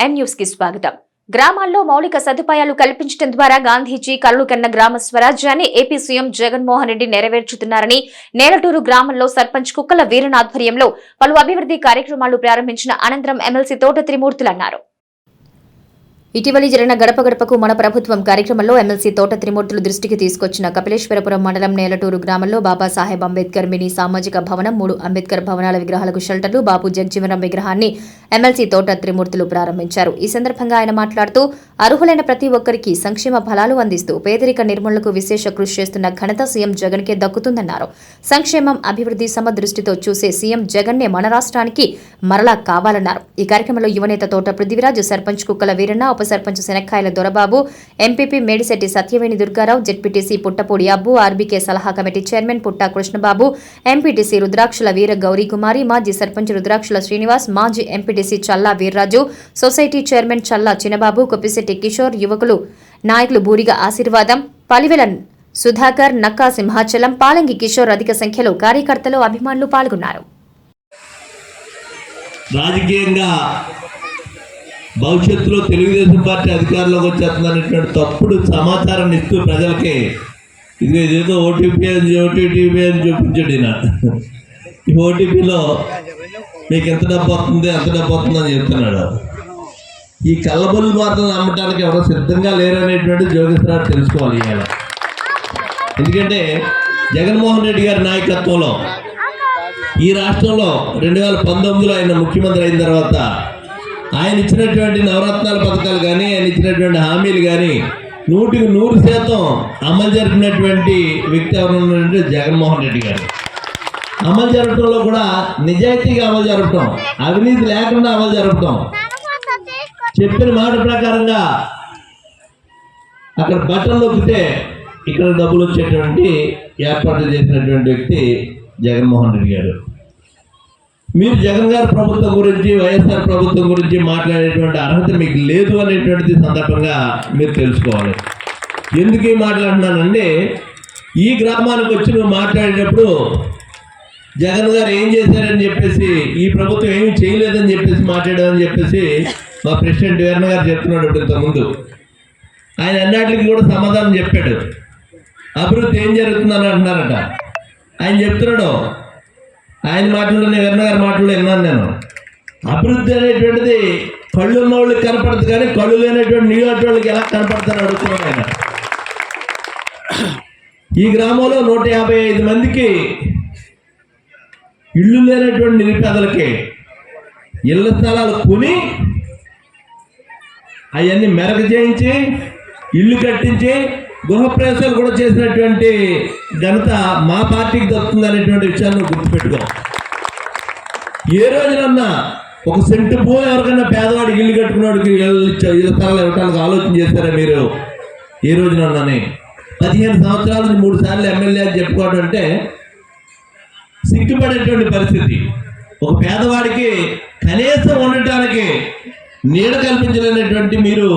కి స్వాగతం. గ్రామాల్లో మౌలిక సదుపాయాలు కల్పించడం ద్వారా గాంధీజీ కళ్ళు కన్న గ్రామ స్వరాజ్యాన్ని ఏపీ సీఎం జగన్మోహన్ రెడ్డి నెరవేర్చుతున్నారని నేలటూరు గ్రామంలో సర్పంచ్ కుక్కల వీరన్ ఆధ్వర్యంలో పలు అభివృద్ధి కార్యక్రమాలు ప్రారంభించిన అనంతరం ఎమ్మెల్సీ తోట త్రిమూర్తులు అన్నారు. ఇటీవలి జరిగిన గడప గడపకు మన ప్రభుత్వం కార్యక్రమంలో ఎమ్మెల్సీ తోట త్రిమూర్తులు దృష్టికి తీసుకొచ్చిన కపిలేశ్వరపురం మండలం నేలటూరు గ్రామంలో బాబాసాహెబ్ అంబేద్కర్ మినీ సామాజిక భవనం మూడు అంబేద్కర్ భవనాల విగ్రహాలకు షెల్టర్లు బాబు జగ్జీవనం విగ్రహాన్ని ఎమ్మెల్సీ తోట త్రిమూర్తులు ప్రారంభించారు. ఈ సందర్భంగా ఆయన మాట్లాడుతూ అర్హులైన ప్రతి ఒక్కరికి సంక్షేమ ఫలాలు అందిస్తూ పేదరిక నిర్మూలనకు విశేష కృషి చేస్తున్న ఘనత సీఎం జగన్ కే దక్కుతుందన్నారు. సంక్షేమం అభివృద్ధి సమదృష్టితో చూసే సీఎం జగన్ నే మన రాష్ట్రానికి మరలా కావాలన్నారు. ఈ కార్యక్రమంలో యువనేత తోట పృథ్వీరాజు సర్పంచ్ కుక్కల వీరన్న ఉప sarpanch Shanakkayala Dorababu MPP Medisetti Satyaveni Durgarao ZPTC Puttapudi Abbu RBK సలహా committee chairman Putta Krishnababu MPTC Rudrakshala Veera Gowri Kumari మాజీ సర్పంచ్ రుద్రాక్షుల శ్రీనివాస్ మాజీ MPTC Challa Veerraju society chairman Challa Chinababu Koppisetti Kishore యువకులు నాయకులు బూరిగా ఆశీర్వాదం పలివెల సుధాకర్ నక్కా సింహాచలం పాలంగి కిషోర్ అధిక సంఖ్యలో కార్యకర్తలు అభిమానులు పాల్గొన్నారు. రాజకీయంగా భవిష్యత్తులో తెలుగుదేశం పార్టీ అధికారంలోకి వచ్చేస్తుందనేటువంటి తప్పుడు సమాచారాన్ని ఇస్తూ ప్రజలకి ఇది ఏదో ఓటీపీ అని ఓటీటీపీ అని చూపించాడు ఈయన. ఈ ఓటీపీలో మీకు ఎంత డబ్బు వస్తుంది ఎంత డబ్బు వస్తుంది అని చెప్తున్నాడు. ఈ కళ్ళబొల్లు మాత్రం నమ్మటానికి ఎవరో సిద్ధంగా లేరనేటువంటి జోగేశ్వరరావు తెలుసుకోవాలి ఇవాళ. ఎందుకంటే జగన్మోహన్ రెడ్డి గారి నాయకత్వంలో ఈ రాష్ట్రంలో రెండు వేల పంతొమ్మిదిలో ఆయన ముఖ్యమంత్రి అయిన తర్వాత ఆయన ఇచ్చినటువంటి నవరత్నాల పథకాలు కానీ ఆయన ఇచ్చినటువంటి హామీలు కానీ నూటికి నూరు శాతం అమలు జరిపినటువంటి వ్యక్తి ఎవరున్నారంటే జగన్మోహన్ రెడ్డి గారు. అమలు జరపడంలో కూడా నిజాయితీగా అమలు జరపటం అవినీతి లేకుండా అమలు జరపటం. చెప్పిన మాట ప్రకారంగా అక్కడ బట్టలు నొక్కితే ఇక్కడ డబ్బులు వచ్చేటువంటి ఏర్పాట్లు చేసినటువంటి వ్యక్తి జగన్మోహన్ రెడ్డి గారు. మీరు జగన్ గారి ప్రభుత్వం గురించి వైఎస్ఆర్ ప్రభుత్వం గురించి మాట్లాడేటువంటి అర్హత మీకు లేదు అనేటువంటిది సందర్భంగా మీరు తెలుసుకోవాలి. ఎందుకు ఈ మాట్లాడుతున్నానంటే ఈ గ్రామానికి వచ్చి నువ్వు మాట్లాడేటప్పుడు జగన్ గారు ఏం చేశారని చెప్పేసి ఈ ప్రభుత్వం ఏమి చేయలేదని చెప్పేసి మాట్లాడామని చెప్పేసి మా ప్రెసిడెంట్ వీరన్న గారు చెప్తున్నాడు ఇప్పుడు ఇంతకుముందు. ఆయన అన్నిటికి కూడా సమాధానం చెప్పాడు. అభివృద్ధి ఏం జరుగుతుందని అంటున్నారట. ఆయన చెప్తున్నాడు ఆయన మాటల్లోనే వీరన్న గారి మాటలు విన్నాను నేను. అభివృద్ధి అనేటువంటిది కళ్ళు ఉన్న వాళ్ళకి కనపడదు కానీ కళ్ళు లేనటువంటి నీళ్ళటి వాళ్ళకి ఎలా కనపడతారని అడుగుతున్నాను ఆయన. ఈ గ్రామంలో నూట యాభై ఐదు మందికి ఇళ్ళు లేనటువంటి నిరుపేదలకి ఇళ్ళ స్థలాలు కొని అవన్నీ మెరగ చేయించి ఇల్లు కట్టించి గృహప్రవేశాలు కూడా చేసినటువంటి ఘనత మా పార్టీకి దక్కుతుంది అనేటువంటి విషయాన్ని గుర్తుపెట్టుకో. ఏ రోజునన్నా ఒక సెంటు భూ ఎవరికైనా పేదవాడికి ఇల్లు కట్టుకున్నాడికి ఇల్లు ఇచ్చా- ఇళ్ళ స్థలాలు ఇవ్వడానికి ఆలోచన చేస్తారా మీరు? ఏ రోజునన్నానే పదిహేను సంవత్సరాల నుంచి మూడు సార్లు ఎమ్మెల్యే అని చెప్పుకోవడం అంటే సిగ్గుపడేటువంటి పరిస్థితి. ఒక పేదవాడికి కనీసం ఉండటానికి నీడ కల్పించలేనటువంటి మీరు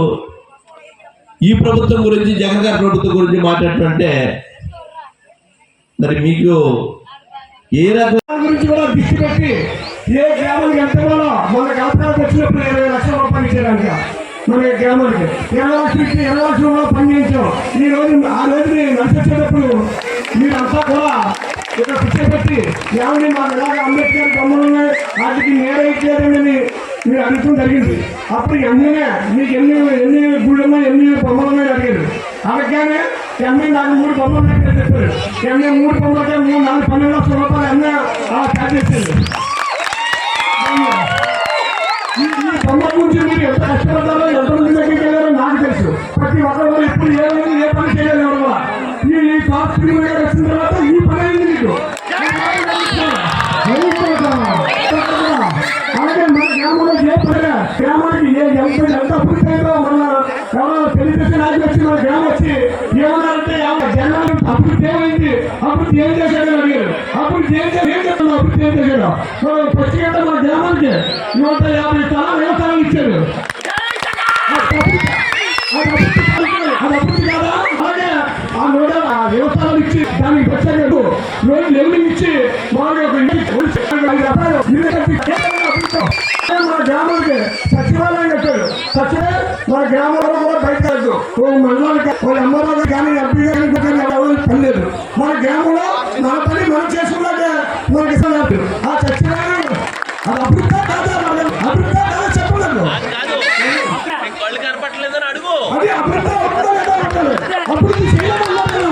ఈ ప్రభుత్వం గురించి జగన్ గారి ప్రభుత్వం గురించి మాట్లాడుతుంటే మరి మీకు ఏ రకం గురించి కూడా దిష్టి పెట్టి ఏ గ్రామానికి ఎంత మన కలెక్టర్ వచ్చినప్పుడు ఇరవై లక్షల రూపాయలు ఇచ్చారంట. మన గ్రామానికి. ఇరవై లక్షలు ఇచ్చి ఇరవై లక్షల రూపాయలు పనిచేయించాం ఈ రోజు ఆ రోజు నడిచి వచ్చేటప్పుడు మీరంతా కూడా ఇక్కడ పిచ్చే పెట్టి ఏమని మాకు ఇలాగ అంబేద్కర్ బొమ్మలు వాటికి నేర ఇచ్చారని మీరు అడగడం జరిగింది. అప్పుడు ఎన్నైనా మీకు ఎన్ని ఎన్ని గుళ్ళు ఎన్ని బొమ్మలు ఉన్నాయి అడిగారు అలాగే ఎంఏ నాకు మూడు బొమ్మలు ఉన్నాయి చెప్పారు ఎంఏ మూడు బొమ్మలకే మూడు నాలుగు పన్నెండు లక్షల రూపాయలు ఎంఏ ఛార్జ్ చేశారు ఈ బొమ్మ గురించి మీరు ఎంత కష్టపడ్డారో ఎంతమంది దగ్గరికి వెళ్ళారో నాకు తెలుసు. ప్రతి ఒక్కరు ఇప్పుడు ఏ ఏ పని చేయలేదు ఎవరు కూడా. ఈ టాప్ సాఫ్ట్ స్క్రీన్ మీద వచ్చిన తర్వాత ఈ పని అయింది మీకు. అలాగే మన గ్రామంలో ఏ పని గ్రామానికి ఏ ఎంత ఎంత అభివృద్ధి అయిందో మన తెలుగుదేశం నాయకులు వచ్చి మన గ్రామం వచ్చి ఏమన్నారంటే జనాలు అభివృద్ధి ఏమైంది? అభివృద్ధి ఏం చేశాడని అడిగారు అభివృద్ధి ఏం చేసి ఏం చేస్తున్నాడు అభివృద్ధి ఏం చేశాడు ప్రత్యేకత మన గ్రామానికి నూట యాభై స్థలాలు వ్యవసాయం ఇచ్చారు. అది అభివృద్ధి కాదా అలాగే ఆ నూట ఆ వ్యవసాయం ఇచ్చి దానికి ప్రత్యేకత రోజు లెవెలింగ్ ఇచ్చి మామూలుగా ఒక ఇంటికి ఐదు రూపాయలు ఇల్లు కట్టి కేవలం మన ఓ మండలానికి ఓ ఎంఆర్ఓ కానీ ఎంపీ కానీ పని లేదు మన గ్రామంలో మన పని మనం చేసుకున్నాకే మనకి లేదు ఆ చచ్చిన అది అభివృద్ధి కాదా? అభివృద్ధి కాదా చెప్పలేదు. అది అభివృద్ధి. అభివృద్ధి చేయలేమన్నారు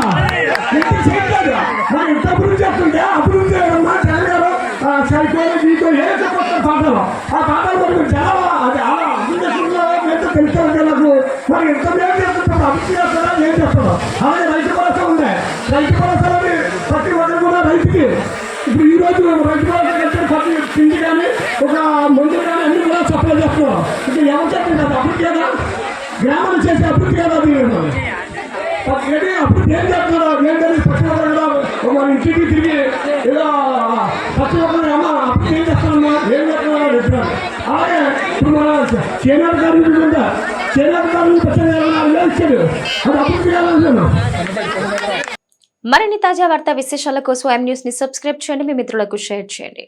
అలాగే రైతు భరోసా ఉంది. రైతు భరోసా అని ప్రతి ఒక్కరు కూడా రైతుకి. ఇప్పుడు ఈ రోజు రైతు భరోసా కట్టిన ప్రతి తిండి కానీ ఒక మందు కానీ అన్ని కూడా సప్లై చేస్తున్నారు. ఇంకా ఎవరు చెప్పండి అది అభివృద్ధి కదా? గ్రామాలు చేసే అభివృద్ధి కదా మీరు ఏంటి అభివృద్ధి ఏం చేస్తున్నారు? ఏం తెలియదు పశ్చిమ ఒక ఇంటికి తిరిగి ఏదో పశ్చిమ చేనేత కార్మికులు ఉందా చేనేత కార్మికులు ప్రతి నెల ఇచ్చాడు అది అప్పుడు కావాలన్నాను మరిన్ని తాజా వార్తా విశేషాల కోసం ఎం న్యూస్ని సబ్స్క్రైబ్ చేయండి. మీ మిత్రులకు షేర్ చేయండి.